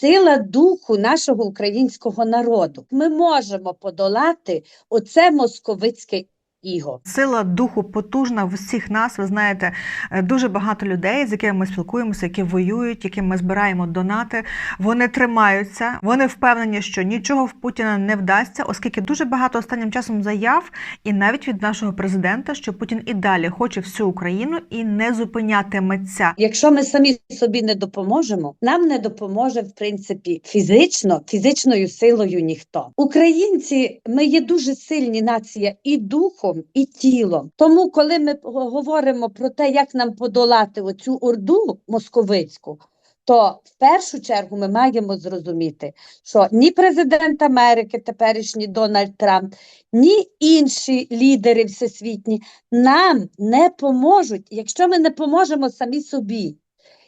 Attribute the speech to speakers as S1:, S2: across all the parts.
S1: сила духу нашого українського народу. Ми можемо подолати оце московицьке іго.
S2: Сила духу потужна в усіх нас. Ви знаєте, е, дуже багато людей, з якими ми спілкуємося, які воюють, яким ми збираємо донати. Вони тримаються. Вони впевнені, що нічого в Путіна не вдасться, оскільки дуже багато останнім часом заяв, і навіть від нашого президента, що Путін і далі хоче всю Україну і не зупинятиметься.
S1: Якщо ми самі собі не допоможемо, нам не допоможе в принципі фізично, фізичною силою ніхто. Українці, ми є дуже сильні нація і духом, і тілом. Тому, коли ми говоримо про те, як нам подолати оцю орду московицьку. То в першу чергу ми маємо зрозуміти, що ні президент Америки, теперішній Дональд Трамп, ні інші лідери всесвітні нам не поможуть, якщо ми не поможемо самі собі.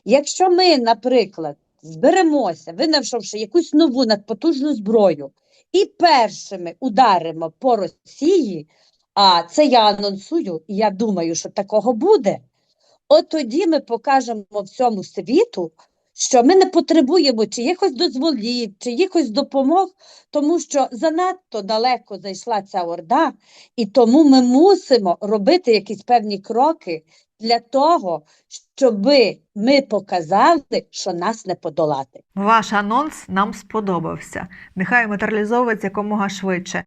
S1: Якщо ми, наприклад, зберемося, винайшовши якусь нову надпотужну зброю, і першими ударимо по Росії, а це я анонсую, і я думаю, що такого буде, от тоді ми покажемо всьому світу, що ми не потребуємо чиїхось дозволів, чиїхось допомог, тому що занадто далеко зайшла ця орда, і тому ми мусимо робити якісь певні кроки для того, щоб ми показали, що нас не подолати.
S2: Ваш анонс нам сподобався. Нехай матеріалізовується якомога швидше.